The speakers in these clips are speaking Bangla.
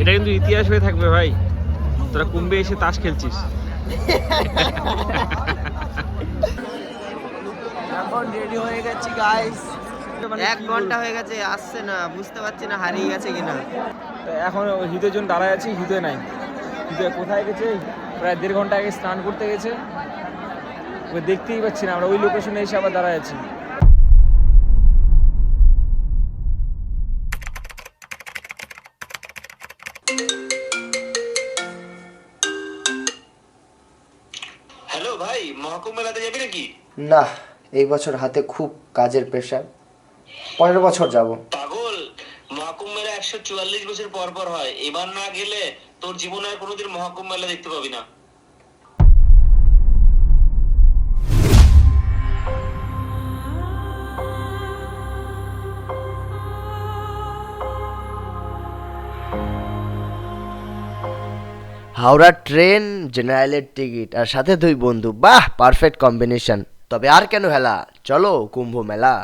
এটা কিন্তু ইতিহাস হয়ে থাকবে ভাই। তোরা কুম্ভে এসে তাস খেলছিস। এখন রেডি হয়ে গেছি গাইস এক ঘণ্টা হয়ে গেছে আসছে না বুঝতে পারছি না হারিয়ে গেছে কিনা। তো এখন হিতের জন্য দাঁড়ায় আছি হিতে নাই। হিতে কোথায় গেছে? প্রায় দেড় ঘণ্টা আগে স্নান করতে গেছে। ওই দেখতেই পাচ্ছি না আমরা ওই লোকেশনে এসে আবার দাঁড়ায় আছি। ভাই মহাকুম্ভ মেলাতে যাবি নাকি? না এই বছর হাতে খুব কাজের প্রেশার পরের বছর যাব। পাগল মহাকুম্ভ মেলা একশো চুয়াল্লিশ বছর পর পর হয়। এবার না গেলে তোর জীবনে আর কোনোদিন মহাকুম্ভ মেলা দেখতে পাবি না। হাওড়া ট্রেন, জেনারেলের টিকিট আর সাথে দুই বন্ধু। বাহ পারফেক্ট কম্বিনেশন তবে আর কেন হেলা? চলো, কুম্ভ মেলা।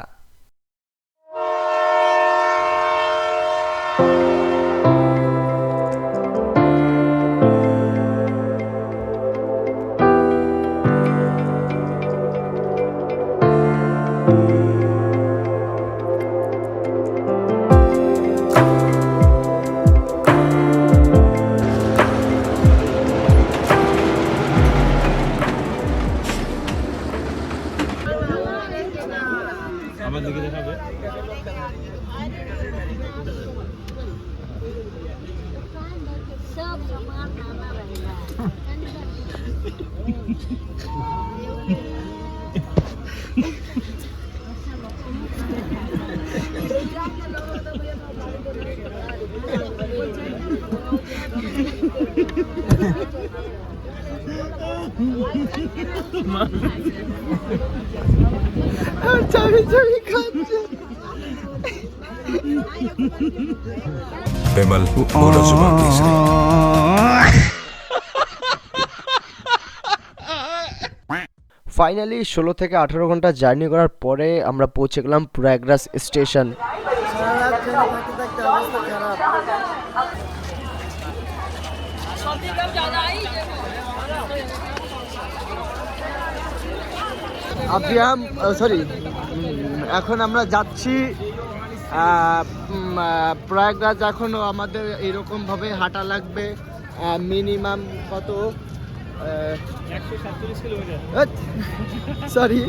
মা। আর চাবি চাবি খাচ্ছে। বেমাল মোটা ফাইনালি ষোলো থেকে আঠারো ঘণ্টা জার্নি করার পরে আমরা পৌঁছে গেলাম প্রয়াগরাজ স্টেশন। আবিয়াম সরি এখন আমরা যাচ্ছি প্রয়াগরাজ। এখনও আমাদের এরকমভাবে হাঁটা লাগবে মিনিমাম কত? সরি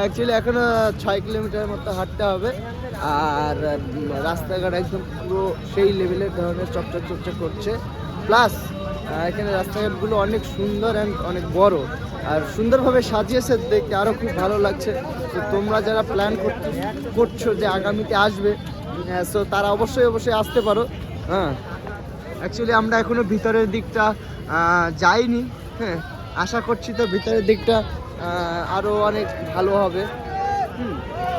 অ্যাকচুয়ালি এখনও ছয় কিলোমিটার মতো হাঁটতে হবে। আর রাস্তাঘাট একদম পুরো সেই লেভেলের ধরনের চকচক চকচক করছে। প্লাস এখানে রাস্তাঘাটগুলো অনেক সুন্দর অ্যান্ড অনেক বড়। আর সুন্দরভাবে সাজিয়েছে, দেখতে আরও খুব ভালো লাগছে। তো তোমরা যারা প্ল্যান করছ যে আগামীতে আসবে সো তারা অবশ্যই অবশ্যই আসতে পারো। হ্যাঁ অ্যাকচুয়ালি আমরা এখনও ভিতরের দিকটা যাইনি হ্যাঁ আশা করছি তো ভিতরের দিকটা আরও অনেক ভালো হবে।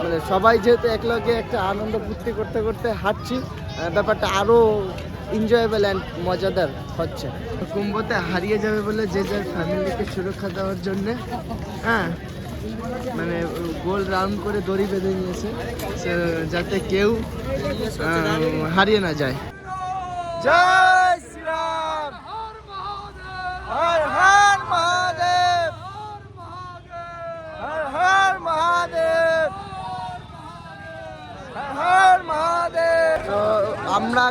মানে সবাই যেহেতু একলগে একটা আনন্দ ফুর্তি করতে করতে হাঁটছি ব্যাপারটা আরও এনজয়েবল অ্যান্ড মজাদার হচ্ছে। কুম্ভতে হারিয়ে যাবে বলে যে যার ফ্যামিলিকে সুরক্ষা দেওয়ার জন্যে হ্যাঁ মানে গোল রাউন্ড করে দড়ি বেঁধে নিয়েছে যাতে কেউ হারিয়ে না যায়। জয়! আমরা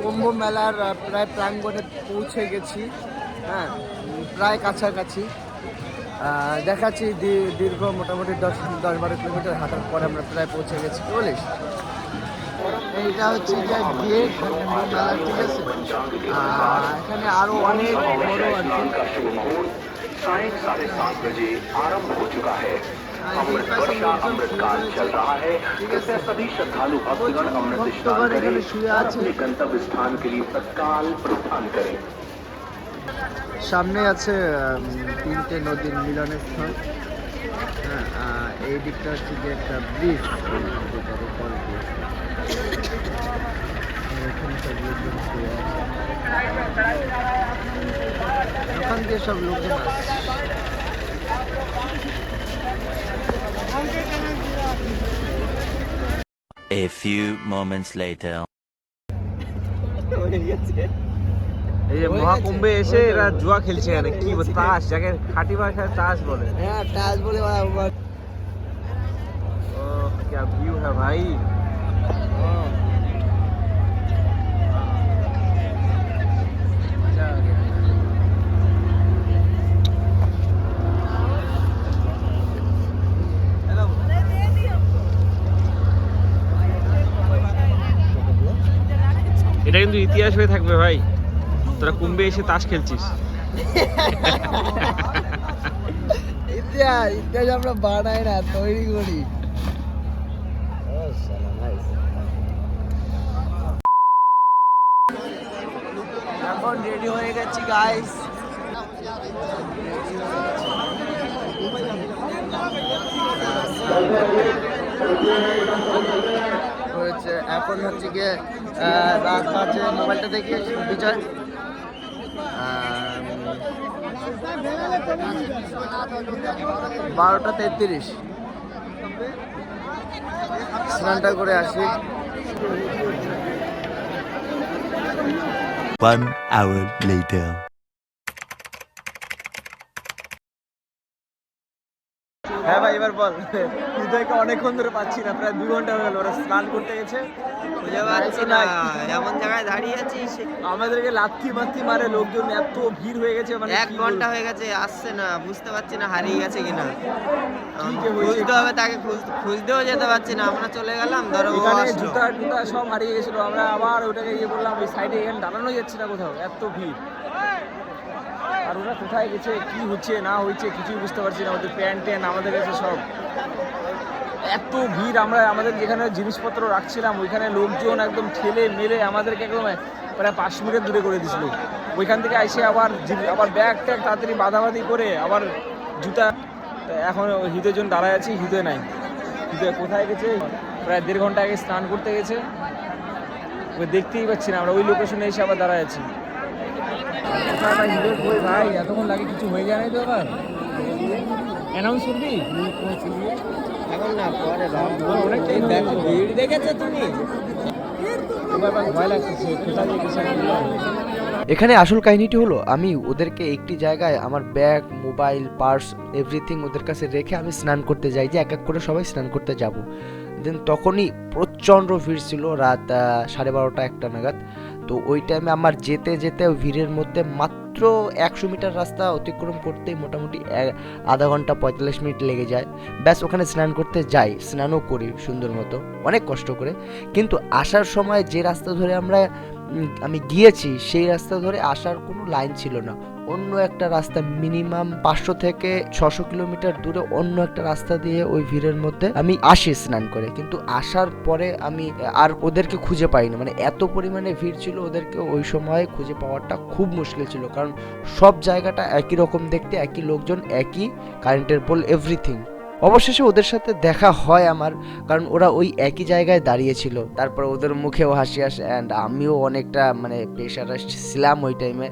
কুম্ভ মেলার প্রায় প্রাঙ্গণে পৌঁছে গেছি। হ্যাঁ প্রায় কাছাকাছি। দেখাচ্ছি দীর্ঘ মোটামুটি দশ দশ বারো কিলোমিটার হাঁটার পরে আমরা প্রায় পৌঁছে গেছি। বলিস? এইটা হচ্ছে যে গেট মেলার ঠিক আছে? এখানে আরও অনেক বড় আর কি साढ़े साढ़े सात बजे आरंभ हो चुका है আর এই अमृत পাশে वर्षा লোকজন अमृत শুয়ে काल রয়েছে। चल रहा है ঠিক इससे আছে सभी श्रद्धालु भक्तगण अमृत स्नान भक्तगण करें এখানে শুয়ে और আছে। अपने गंतव्य स्थान के लिए तत्काल प्रस्थान करें সামনে আছে উম, তিনটে নদীর মিলনের স্থান হ্যাঁ আহ, এই দিকটা হচ্ছে যে একটা ব্রিজ এখানে সব লোকজন শুয়ে আছে ওখান দিয়ে সব লোকজন আসছে A few moments later. এই যে মহাকুম্ভে এসে এরা জুয়া খেলছে এখানে। কি বল- তাস যাকে খাঁটি ভাষায় তাস বলে। হ্যাঁ তাস বলে বাবা, এটা কিন্তু ইতিহাস হয়ে থাকবে ভাই। তোরা কুম্ভে এসে তাস খেলছিস। ইতিহাস ইতিহাস আমরা বানাই না, তৈরি করি. এখন রেডি হয়ে গেছি গাইস হয়েছে এখন হচ্ছে গিয়ে রাত বাজে মোবাইলটা দেখে বিজয়। বারোটা তেত্রিশ। স্নানটা করে আসি। One hour later. হ্যাঁ ভাই এবার বল। হৃদয়কে অনেকক্ষণ ধরে পাচ্ছি না প্রায় দু ঘণ্টা হয়ে গেল ওরা স্নান করতে গেছে। খুঁজে পাচ্ছি না এমন জায়গায় দাঁড়িয়ে আছি আমাদেরকে লাথি মাথি মারে লোকজন এত ভিড় হয়ে গেছে মানে এক ঘণ্টা হয়ে গেছে আসছে না বুঝতে পারছি না হারিয়ে গেছে কিনা। খুঁজতে হবে তাকে খুঁজতেও যেতে পারছি না আমরা চলে গেলাম ধরো এখানে। জুতা টুতা সব হারিয়ে গেছিল আমরা আবার ওটাকে ইয়ে করলাম ওই সাইডে এখানে দাঁড়ানো যাচ্ছে না কোথাও এত ভিড়। আর ওরা কোথায় গেছে, কি হচ্ছে, না হচ্ছে, কিছুই বুঝতে পারছি না। ওদের প্যান্ট ট্যান্ট, আমাদের কাছে সব। এত ভিড়, আমরা আমাদের যেখানে জিনিসপত্র রাখছিলাম, ওইখানে লোকজন একদম ঠেলে মেলে আমাদেরকে একদম প্রায় পাঁচ মিনিট দূরে করে দিছিল। ওইখান থেকে এসে আবার আবার ব্যাগ ট্যাগ তাড়াতাড়ি বাঁধাবাঁধি করে আবার জুতা এখন হৃদয়ের জন্য দাঁড়ায় আছি, হৃদয় নাই। হৃদয় কোথায় গেছে? প্রায় দেড় ঘণ্টা আগে স্নান করতে গেছে। দেখতেই পাচ্ছি না, আমরা ওই লোকেশনে এসে আবার দাঁড়ায় আছি। ভাই এতক্ষণ লাগে কিছু হয়ে যায় নাই তো আবার অ্যানাউন্স করবি? এখন না পরে অনেকটাই ভিড় দেখেছ তুমি? ভয় লাগতেছে কোথায় দিয়ে গেছে এখানে আসল কাহিনীটি হলো আমি ওদেরকে একটি জায়গায় আমার ব্যাগ মোবাইল পার্স এভরিথিং ওদের কাছে রেখে আমি স্নান করতে যাই যে এক এক করে সবাই স্নান করতে যাব। দেন তখনই প্রচণ্ড ভিড় ছিল রাত সাড়ে বারোটা একটা নাগাদ। তো ওই টাইমে আমার যেতে যেতে ভিড়ের মধ্যে মাত্র একশো মিটার রাস্তা অতিক্রম করতেই মোটামুটি আধা ঘণ্টা পঁয়তাল্লিশ মিনিট লেগে যায়। ব্যাস, ওখানে স্নান করতে যাই, স্নানও করি সুন্দর মতো, অনেক কষ্ট করে। কিন্তু আসার সময় যে রাস্তা ধরে আমরা আমি গিয়েছি, সেই রাস্তা ধরে আসার কোনো লাইন ছিল না। অন্য একটা রাস্তা মিনিমাম পাঁচশো থেকে ছশো কিলোমিটার দূরে অন্য একটা রাস্তা দিয়ে ওই ভিড়ের মধ্যে আমি আসি স্নান করে। কিন্তু আসার পরে আমি আর ওদেরকে খুঁজে পাইনি। মানে এত পরিমাণে ভিড় ছিল ওদেরকে ওই সময় খুঁজে পাওয়াটা খুব মুশকিল ছিল। কারণ সব জায়গাটা একই রকম দেখতে, একই লোকজন, একই কারেন্টের পোল এভরিথিং অবশেষে ওদের সাথে দেখা হয় আমার, কারণ ওরা ওই একই জায়গায় দাঁড়িয়েছিল। তারপর ওদের মুখেও হাসি আসে অ্যান্ড আমিও অনেকটা মানে প্রেশার ছিলাম ওই টাইমে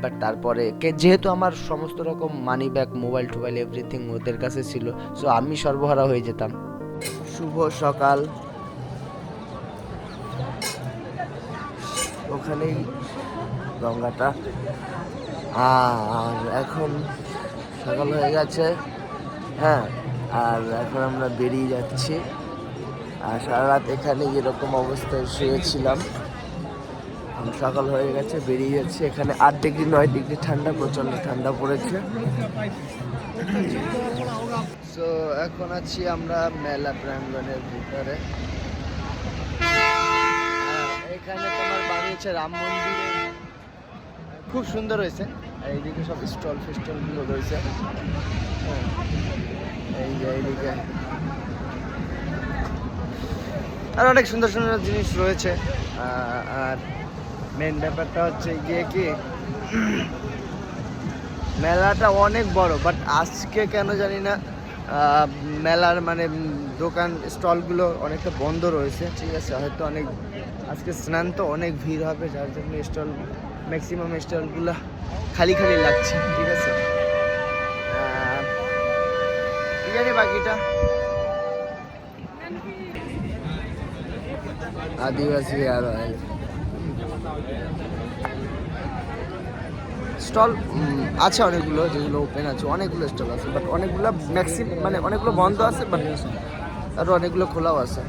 বাট তারপরে কে- যেহেতু আমার সমস্ত রকম মানি ব্যাগ মোবাইল টোবাইল এভরিথিং ওদের কাছে ছিল সো আমি সর্বহারা হয়ে যেতাম। শুভ সকাল। ওখানেই গঙ্গাটা। আর এখন সকাল হয়ে গেছে। হ্যাঁ আর এখন আমরা বেরিয়ে যাচ্ছি। আর সারা রাত এখানে যেরকম অবস্থায় শুয়েছিলাম। সকাল হয়ে গেছে বেরিয়ে যাচ্ছে। এখানে আট ডিগ্রি নয় ডিগ্রি ঠান্ডা প্রচণ্ড ঠান্ডা পড়েছে। সো এখন আছি আমরা মেলা প্রাঙ্গণের ভিতরে। এখানে তোমার বানিয়েছে রাম মন্দিরে। খুব সুন্দর হয়েছে। আর এইদিকে সব স্টল ফেস্টলগুলো রয়েছে। হ্যাঁ, এই যে এইদিকে। আর অনেক সুন্দর সুন্দর জিনিস রয়েছে। আর মেন ব্যাপারটা হচ্ছে গিয়ে কি, মেলাটা অনেক বড় বাট আজকে কেন জানি না মেলার মানে দোকান স্টলগুলো অনেকটা বন্ধ রয়েছে, ঠিক আছে? হয়তো অনেক, আজকে স্নান তো অনেক ভিড় হবে, যার জন্য স্টল ম্যাক্সিমাম স্টলগুলো খালি খালি লাগছে, ঠিক আছে? জানি বাকিটা? আদিবাসী আর স্টল আছে অনেকগুলো যেগুলো ওপেন আছে অনেকগুলো স্টল আছে বাট অনেকগুলো ম্যাক্সিম মানে অনেকগুলো বন্ধ আছে বাট আরও অনেকগুলো খোলাও আছে।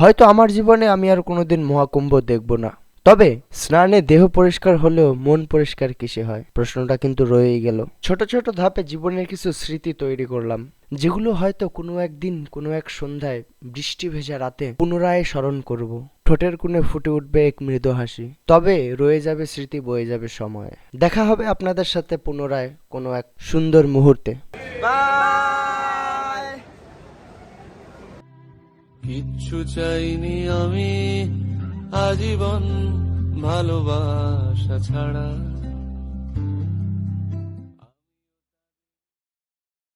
হয়তো আমার জীবনে আমি আর কোনোদিন মহাকুম্ভ দেখব না। তবে স্নানে দেহ পরিষ্কার হলেও মন পরিষ্কার কিসে হয়? প্রশ্নটা কিন্তু রয়েই গেল। ছোট ছোট ধাপে জীবনের কিছু স্মৃতি তৈরি করলাম যেগুলো হয়তো কোনো একদিন কোনো এক সন্ধ্যায় বৃষ্টি ভেজা রাতে পুনরায় স্মরণ করব। ঠোঁটের কোণে ফুটে উঠবে এক মৃদু হাসি। তবে রয়ে যাবে স্মৃতি বয়ে যাবে সময়ে। দেখা হবে আপনাদের সাথে পুনরায় কোনো এক সুন্দর মুহূর্তে। বাই কিচ্ছু চাইনি আমি আজীবন ভালোবাসা ছাড়া